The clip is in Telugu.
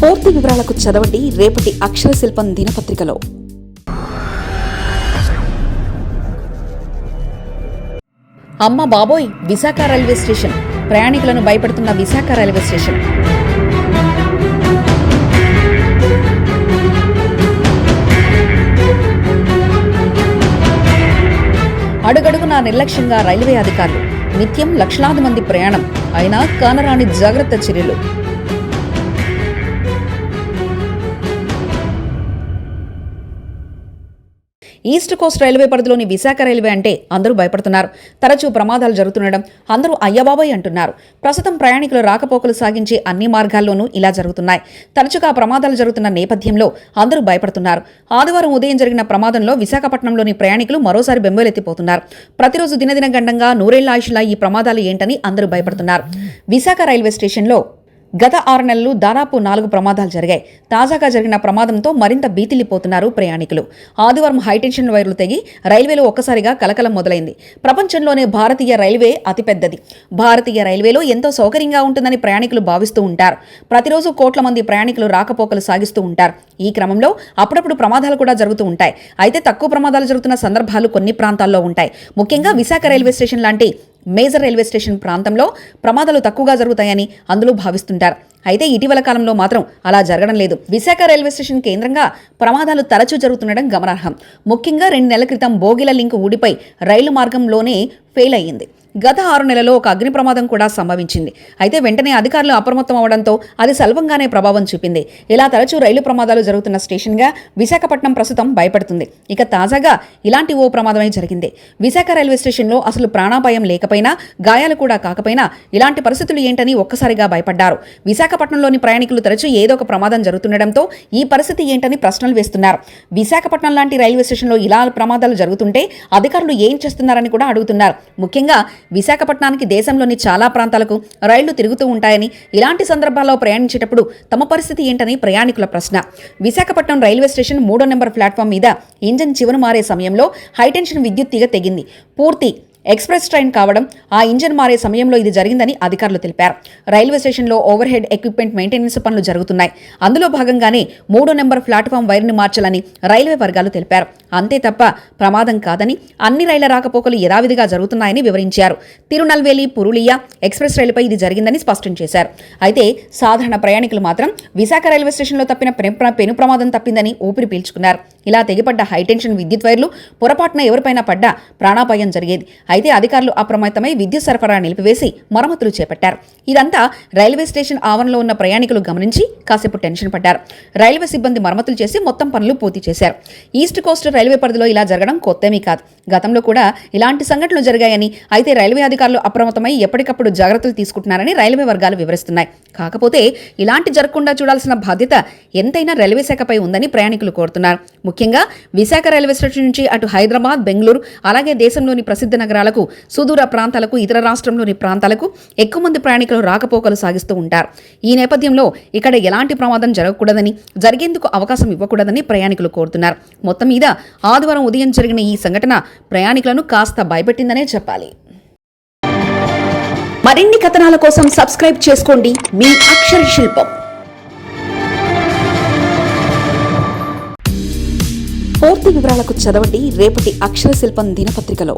పూర్తి వివరాలకు చదవండి రేపటి అక్షర శిల్పం దినపత్రికలో. అమ్మ బాబోయ్ విశాఖ రైల్వే స్టేషన్. ప్రయాణికులను భయపడుతున్న విశాఖ రైల్వే స్టేషన్. అడుగడుగునా నిర్లక్ష్యంగా రైల్వే అధికారులు. నిత్యం లక్షలాది మంది ప్రయాణం. అయినా కానరాని జాగ్రత్త చర్యలు. ఈస్ట్ కోస్ట్ రైల్వే పరిధిలోని విశాఖ రైల్వే అంటే అందరూ భయపడుతున్నారు. తరచూ ప్రమాదాలు జరుగుతుండడం అందరూ అయ్యబాబాయ్ అంటున్నారు. ప్రస్తుతం ప్రయాణికులు రాకపోకలు సాగించే అన్ని మార్గాల్లోనూ ఇలా జరుగుతున్నాయి. తరచుగా ప్రమాదాలు జరుగుతున్న నేపథ్యంలో అందరూ భయపడుతున్నారు. ఆదివారం ఉదయం జరిగిన ప్రమాదంలో విశాఖపట్నంలోని ప్రయాణికులు మరోసారి బెంబేలెత్తిపోతున్నారు. ప్రతిరోజు దినదిన గండంగా నూరేళ్ళ ఆయుషులా ఈ ప్రమాదాలు ఏంటని అందరూ భయపడుతున్నారు. విశాఖ రైల్వే స్టేషన్లో గత ఆరు నెలలు దాదాపు నాలుగు ప్రమాదాలు జరిగాయి. తాజాగా జరిగిన ప్రమాదంతో మరింత బీతిల్లిపోతున్నారు ప్రయాణికులు. ఆదివారం హైటెన్షన్ వైర్లు తెగి రైల్వేలో ఒక్కసారిగా కలకలం మొదలైంది. ప్రపంచంలోనే భారతీయ రైల్వే అతిపెద్దది. భారతీయ రైల్వేలో ఎంతో సౌకర్యంగా ఉంటుందని ప్రయాణికులు భావిస్తూ ఉంటారు. ప్రతిరోజు కోట్ల మంది ప్రయాణికులు రాకపోకలు సాగిస్తూ ఉంటారు. ఈ క్రమంలో అప్పుడప్పుడు ప్రమాదాలు కూడా జరుగుతూ ఉంటాయి. అయితే తక్కువ ప్రమాదాలు జరుగుతున్న సందర్భాలు కొన్ని ప్రాంతాల్లో ఉంటాయి. ముఖ్యంగా విశాఖ రైల్వే స్టేషన్ లాంటి మేజర్ రైల్వే స్టేషన్ ప్రాంతంలో ప్రమాదాలు తక్కువగా జరుగుతాయని అందులో భావిస్తుంటారు. అయితే ఇటీవల కాలంలో మాత్రం అలా జరగడం లేదు. విశాఖ రైల్వే స్టేషన్ కేంద్రంగా ప్రమాదాలు తరచూ జరుగుతుండడం గమనార్హం. ముఖ్యంగా రెండు నెలల క్రితం బోగిల లింక్ ఊడిపై రైలు మార్గంలోనే ఫెయిల్ అయ్యింది. గత ఆరు నెలలో ఒక అగ్ని ప్రమాదం కూడా సంభవించింది. అయితే వెంటనే అధికారులు అప్రమత్తం అవడంతో అది స్వల్పంగానే ప్రభావం చూపింది. ఇలా తరచూ రైలు ప్రమాదాలు జరుగుతున్న స్టేషన్గా విశాఖపట్నం ప్రస్తుతం భయపడుతుంది. ఇక తాజాగా ఇలాంటి ఓ ప్రమాదమే జరిగింది. విశాఖ రైల్వే స్టేషన్లో అసలు ప్రాణాపాయం లేకపోయినా గాయాలు కూడా కాకపోయినా ఇలాంటి పరిస్థితులు ఏంటని ఒక్కసారిగా భయపడ్డారు. విశాఖపట్నంలోని ప్రయాణికులు తరచూ ఏదో ఒక ప్రమాదం జరుగుతుండటంతో ఈ పరిస్థితి ఏంటని ప్రశ్నలు వేస్తున్నారు. విశాఖపట్నం లాంటి రైల్వే స్టేషన్లో ఇలా ప్రమాదాలు జరుగుతుంటే అధికారులు ఏం చేస్తున్నారని కూడా అడుగుతున్నారు. ముఖ్యంగా విశాఖపట్నానికి దేశంలోని చాలా ప్రాంతాలకు రైళ్ళు తిరుగుతూ ఉంటాయని ఇలాంటి సందర్భాల్లో ప్రయాణించేటప్పుడు తమ పరిస్థితి ఏంటని ప్రయాణికుల ప్రశ్న. విశాఖపట్నం రైల్వే స్టేషన్ మూడో నెంబర్ ప్లాట్ఫామ్ మీద ఇంజన్ చివరి మారే సమయంలో హైటెన్షన్ విద్యుత్ తీగ తెగింది. పూర్తి ఎక్స్ప్రెస్ ట్రైన్ కావడం ఆ ఇంజన్ మారే సమయంలో ఇది జరిగిందని అధికారులు తెలిపారు. రైల్వే స్టేషన్లో ఓవర్ హెడ్ ఎక్విప్మెంట్ మెయింటెనెన్స్ పనులు జరుగుతున్నాయి. అందులో భాగంగానే మూడో నెంబర్ ప్లాట్ఫామ్ వైర్ని మార్చాలని రైల్వే వర్గాలు తెలిపారు. అంతే తప్ప ప్రమాదం కాదని అన్ని రైళ్ళ రాకపోకలు యథావిధిగా జరుగుతున్నాయని వివరించారు. తిరునల్వేలి పురులియా ఎక్స్ప్రెస్ రైలుపై ఇది జరిగిందని స్పష్టం చేశారు. అయితే సాధారణ ప్రయాణికులు మాత్రం విశాఖ రైల్వే స్టేషన్లో తప్పిన పెను- పెను ప్రమాదం తప్పిందని ఊపిరి పీల్చుకున్నారు. ఇలా తెగిపడ్డ హైటెన్షన్ విద్యుత్ వైర్లు పొరపాటున ఎవరిపైనా పడ్డా ప్రాణాపాయం జరిగేది. అయితే అధికారులు అప్రమత్తమై విద్యుత్ సరఫరా నిలిపివేసి మరమ్మతులు చేపట్టారు. ఇదంతా రైల్వే స్టేషన్ ఆవరణలో ఉన్న ప్రయాణికులు గమనించి కాసేపు టెన్షన్ పడ్డారు. రైల్వే సిబ్బంది మరమ్మతులు చేసి మొత్తం పనులు పూర్తి చేశారు. ఈస్ట్ కోస్ట్ రైల్వే పరిధిలో ఇలా జరగడం కొత్తమీ కాదు. గతంలో కూడా ఇలాంటి సంఘటనలు జరిగాయని అయితే రైల్వే అధికారులు అప్రమత్తమై ఎప్పటికప్పుడు జాగ్రత్తలు తీసుకుంటున్నారని రైల్వే వర్గాలు వివరిస్తున్నాయి. కాకపోతే ఇలాంటి జరగకుండా చూడాల్సిన బాధ్యత ఎంతైనా రైల్వే శాఖపై ఉందని ప్రయాణికులు కోరుతున్నారు. ముఖ్యంగా విశాఖ రైల్వే స్టేషన్ నుంచి అటు హైదరాబాద్ బెంగళూరు అలాగే దేశంలోని ప్రసిద్ధ నగరాలకు సుదూర ప్రాంతాలకు ఇతర రాష్ట్రంలోని ప్రాంతాలకు ఎక్కువ మంది ప్రయాణికులు రాకపోకలు సాగిస్తూ ఉంటారు. ఈ నేపథ్యంలో ఇక్కడ ఎలాంటి ప్రమాదం జరగకూడదని జరిగేందుకు అవకాశం ఇవ్వకూడదని ప్రయాణికులు కోరుతున్నారు. మొత్తం మీద ఆదివారం ఉదయం జరిగిన ఈ సంఘటన ప్రయాణికులను కాస్త భయపెట్టిందనే చెప్పాలి. మరిన్ని కథనాల కోసం సబ్స్క్రైబ్ చేసుకోండి మీ అక్షర శిల్పం. పూర్తి వివరాలకు చదవండి రేపటి అక్షర శిల్పం దినపత్రికలో.